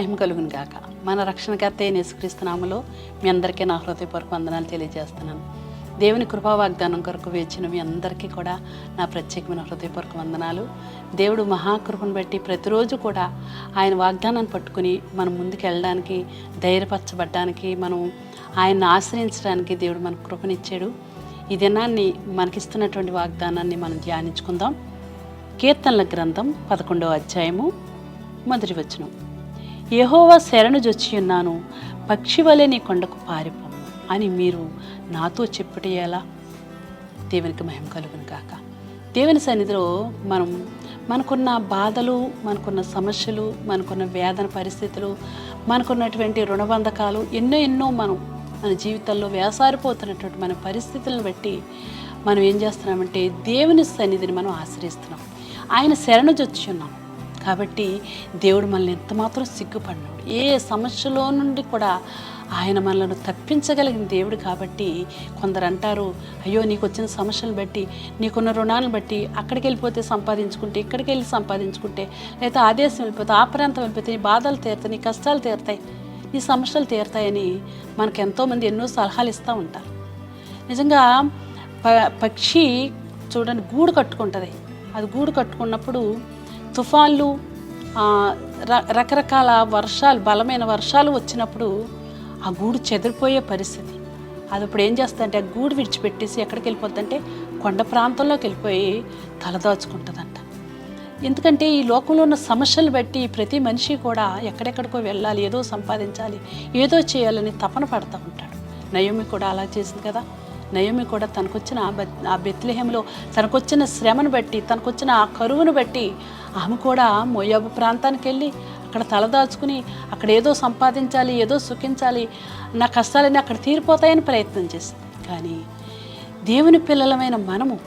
మహిమ కలుగును గాక. మన రక్షణకర్త అయిన యేసుక్రీస్తునామలో మీ అందరికీ నా హృదయపూర్వక వందనాలు తెలియజేస్తున్నాను. దేవుని కృపా వాగ్దానం కొరకు వేచిన మీ అందరికీ కూడా నా ప్రత్యేకమైన హృదయపూర్వక వందనాలు. దేవుడు మహాకృపను బట్టి ప్రతిరోజు కూడా ఆయన వాగ్దానాన్ని పట్టుకుని మనం ముందుకు వెళ్ళడానికి ధైర్యపరచబడ్డానికి మనం ఆయన్ని ఆశ్రయించడానికి దేవుడు మనకు కృపనిచ్చాడు. ఈ దినాన్ని మనకిస్తున్నటువంటి వాగ్దానాన్ని మనం ధ్యానించుకుందాం. కీర్తనల గ్రంథం పదకొండవ అధ్యాయము మొదటి వచనం. యహోవా శరణు జొచ్చి ఉన్నాను. పక్షి వలె నీ కొండకు పారిపోము అని మీరు నాతో చెప్పుటేయాలా దేవునికి మహిమ కలుగును కాక దేవుని సన్నిధిలో మనం మనకున్న బాధలు మనకున్న సమస్యలు మనకున్న వేదన పరిస్థితులు మనకున్నటువంటి రుణబంధకాలు ఎన్నో ఎన్నో మనం మన జీవితంలో వేసారిపోతున్నటువంటి మన పరిస్థితులను బట్టి మనం ఏం చేస్తున్నామంటే దేవుని సన్నిధిని మనం ఆశ్రయిస్తున్నాం. ఆయన శరణు జొచ్చి ఉన్నాం. కాబట్టి దేవుడు మనల్ని ఎంతమాత్రం సిగ్గుపడినాడు ఏ సమస్యలో నుండి కూడా ఆయన మనలను తప్పించగలిగిన దేవుడు కాబట్టి కొందరు అంటారు అయ్యో నీకు వచ్చిన సమస్యలు బట్టి నీకున్న రుణాలను బట్టి అక్కడికి వెళ్ళిపోతే సంపాదించుకుంటే ఇక్కడికి వెళ్ళి సంపాదించుకుంటే లేదా ఆ దేశం వెళ్ళిపోతే ఆ ప్రాంతం వెళ్ళిపోతే నీ బాధలు తీరుతాయి నీ కష్టాలు తీరుతాయి నీ సమస్యలు తీరుతాయని మనకు ఎంతోమంది ఎన్నో సలహాలు ఇస్తూ ఉంటారు. నిజంగా ప పక్షి చూడండి గూడు కట్టుకుంటుంది. అది గూడు కట్టుకున్నప్పుడు తుఫాన్లు ర- రకరకాల వర్షాలు బలమైన వర్షాలు వచ్చినప్పుడు ఆ గూడు చెదిరిపోయే పరిస్థితి. అది ఇప్పుడు ఏం చేస్తుందంటే ఆ గూడు విడిచిపెట్టేసి ఎక్కడికి వెళ్ళిపోద్దంటే కొండ ప్రాంతంలోకి వెళ్ళిపోయి తలదాచుకుంటుందంట ఎందుకంటే ఈ లోకంలో ఉన్న సమస్యలు బట్టి ప్రతి మనిషి కూడా ఎక్కడెక్కడికో వెళ్ళాలి ఏదో సంపాదించాలి ఏదో చేయాలని తపన పడుతూ ఉంటాడు. నయోమి కూడా అలా చేసింది కదా. నయోమి కూడా తనకొచ్చిన ఆ బె- తనకొచ్చిన శ్రమను బట్టి తనకొచ్చిన ఆ కరువును బట్టి ఆమె కూడా మోయాబు ప్రాంతానికి వెళ్ళి అక్కడ తలదాచుకుని అక్కడ ఏదో సంపాదించాలి ఏదో సుఖించాలి నా కష్టాలన్నీ అక్కడ తీరిపోతాయని ప్రయత్నం చేసింది. కానీ దేవుని పిల్లలమైన మనము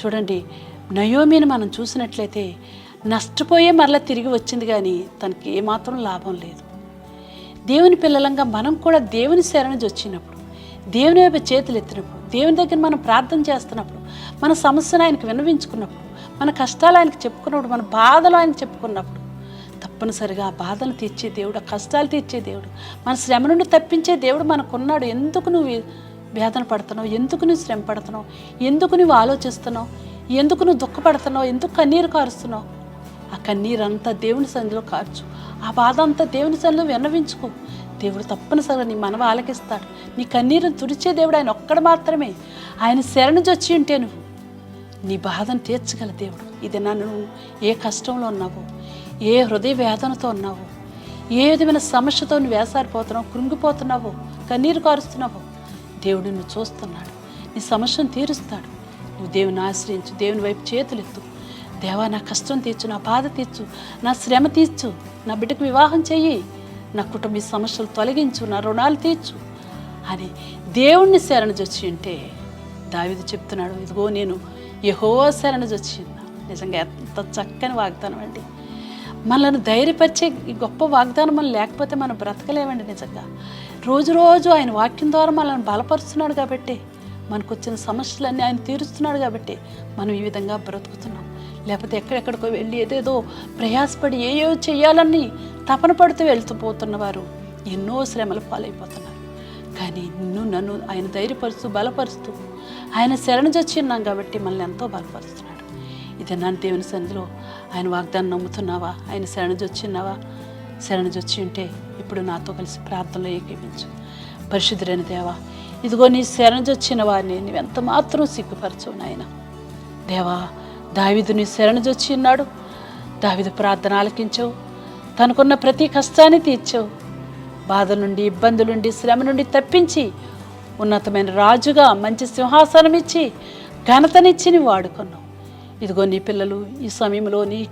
చూడండి నయోమిని మనం చూసినట్లయితే నష్టపోయే మరలా తిరిగి వచ్చింది కానీ తనకి ఏమాత్రం లాభం లేదు. దేవుని పిల్లలంగా మనం కూడా దేవుని శరణి వచ్చినప్పుడు దేవుని వైపు చేతులు ఎత్తినప్పుడు దేవుని దగ్గర మనం ప్రార్థన చేస్తున్నప్పుడు మన సమస్యను ఆయనకు విన్నవించుకున్నప్పుడు మన కష్టాలు ఆయనకు చెప్పుకున్నప్పుడు మన బాధలు ఆయనకు చెప్పుకున్నప్పుడు తప్పనిసరిగా ఆ బాధలు తీర్చే దేవుడు ఆ కష్టాలు తీర్చే దేవుడు మన శ్రమ నుండి తప్పించే దేవుడు మనకున్నాడు. ఎందుకు నువ్వు వేదన పడుతున్నావు? ఎందుకు నువ్వు శ్రమ పడుతున్నావు? ఎందుకు నువ్వు ఆలోచిస్తున్నావు? ఎందుకు నువ్వు దుఃఖపడుతున్నావు? ఎందుకు కన్నీరు కారుస్తున్నావు? ఆ కన్నీరంతా దేవుని సన్నిధిలో కార్చు. ఆ బాధ అంతా దేవుని సన్నిధిలో విన్నవించుకో. దేవుడు తప్పనిసరిగా నీ మనవ ఆలకిస్తాడు. నీ కన్నీరును తుడిచే దేవుడు ఆయన ఒక్కడు మాత్రమే. ఆయన శరణు జొచ్చి ఉంటే నువ్వు. నీ బాధను తీర్చగల దేవుడు. ఇది నన్ను నువ్వు ఏ కష్టంలో ఉన్నావో ఏ హృదయ వేదనతో ఉన్నావో ఏ విధమైన సమస్యతో నువ్వు వేసారిపోతున్నావు కృంగిపోతున్నావో కన్నీరు కారుస్తున్నావో దేవుడు నువ్వు చూస్తున్నాడు. నీ సమస్యను తీరుస్తాడు. నువ్వు దేవుని ఆశ్రయించు దేవుని వైపు చేతులెత్తు. దేవా నా కష్టం తీర్చు నా బాధ తీర్చు నా శ్రమ తీర్చు నా బిడ్డకు వివాహం చెయ్యి నా కుటుంబ సమస్యలు తొలగించు నా రుణాలు తీర్చు అని దేవుణ్ణి శరణ జొచ్చి ఉంటే దావిది చెప్తున్నాడు ఇదిగో నేను యహో శరణ చొచ్చిందా నిజంగా ఎంత చక్కని వాగ్దానం అండి. మనల్ని ధైర్యపరిచే ఈ గొప్ప వాగ్దానం మనం లేకపోతే మనం బ్రతకలేమండి నిజంగా. రోజు రోజు ఆయన వాక్యం ద్వారా మనల్ని బలపరుస్తున్నాడు కాబట్టి మనకు వచ్చిన సమస్యలన్నీ ఆయన తీరుస్తున్నాడు కాబట్టి మనం ఈ విధంగా బ్రతుకుతున్నాం. లేకపోతే ఎక్కడెక్కడికో వెళ్ళి ఏదేదో ప్రయాసపడి ఏయో చేయాలని తపన పడుతూ వెళ్తూ పోతున్నవారు ఎన్నో శ్రమలు పాలైపోతున్నారు. కానీ నిన్ను నన్ను ఆయన ధైర్యపరుస్తూ బలపరుస్తూ ఆయన శరణజొచ్చిన్నాం కాబట్టి మనల్ని ఎంతో బలపరుస్తున్నాడు. ఇది నా దేవుని సంధిలో ఆయన వాగ్దానం నమ్ముతున్నావా? ఆయన శరణజొచ్చిన్నావా శరణజొచ్చి ఉంటే ఇప్పుడు నాతో కలిసి ప్రార్థనలో ఏకీపించు పరిశుద్ధురైన దేవా ఇదిగో నీ శరణజొచ్చిన వారిని నువ్వెంత మాత్రం సిగ్గుపరచవు నాయన. దేవా దావిదుని శరణజొచ్చి ఉన్నాడు. దావిదు ప్రార్థన ఆలకించవు. తనకున్న ప్రతి కష్టాన్ని తీర్చావు. బాధ నుండి ఇబ్బంది నుండి శ్రమ నుండి తప్పించి ఉన్నతమైన రాజుగా మంచి సింహాసనం ఇచ్చి ఘనతనిచ్చి నీవు వాడుకున్నావు. ఇదిగో నీ పిల్లలు ఈ సమయంలో నీ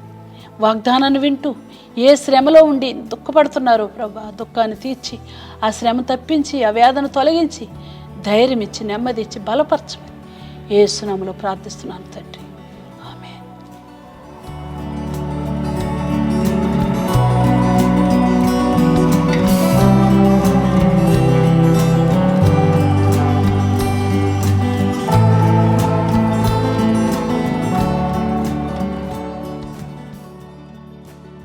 వాగ్దానాన్ని వింటూ ఏ శ్రమలో ఉండి దుఃఖపడుతున్నారో ప్రభా దుఃఖాన్ని తీర్చి ఆ శ్రమ తప్పించి ఆ వేదన తొలగించి ధైర్యం ఇచ్చి నెమ్మది ఇచ్చి బలపరచమని ఏ సునామలో ప్రార్థిస్తున్నాను తండ్రి.